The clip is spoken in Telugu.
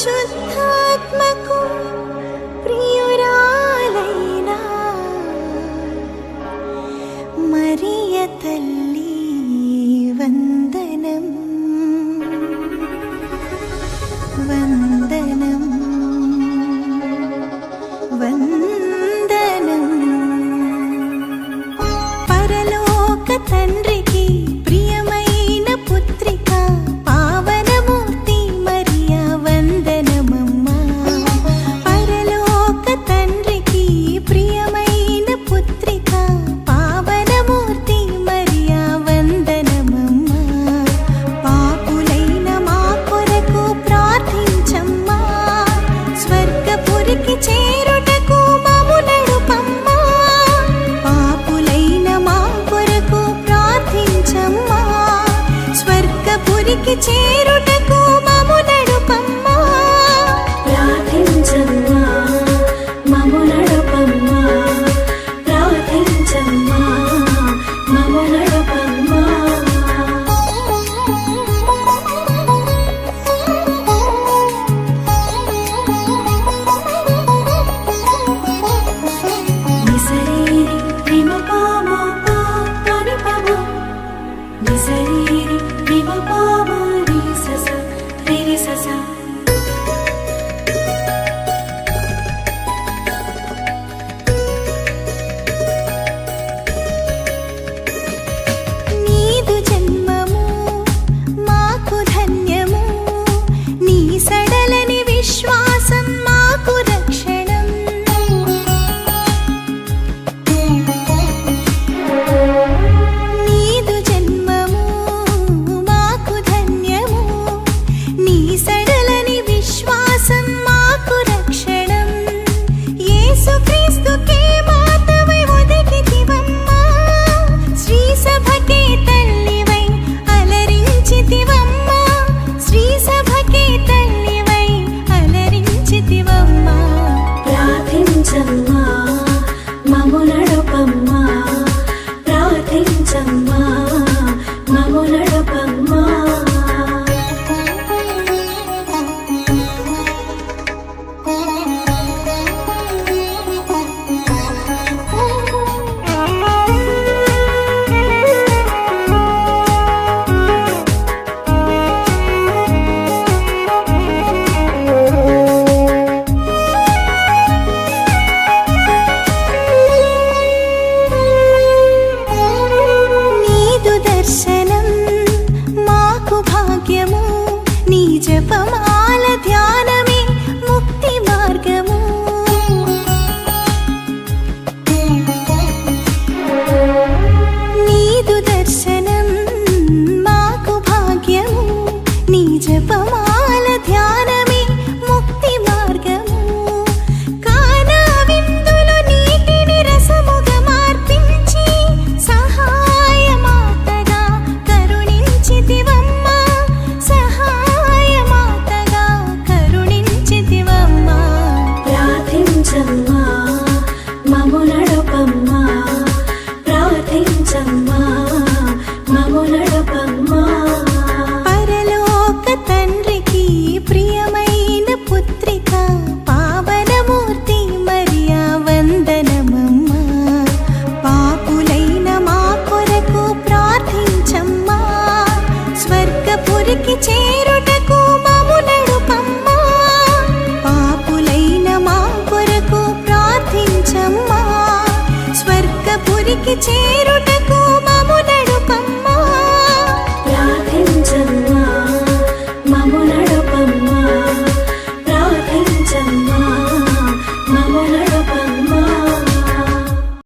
పరిశుద్ధాత్మకు ప్రియురాలైనా మరియ తల్లి 记得。ఊరికి చేరుటకు మమునడు పమ్మా పాపులైన మా కొరకు ప్రార్థించమ్మా. స్వర్గపురికి చేరుట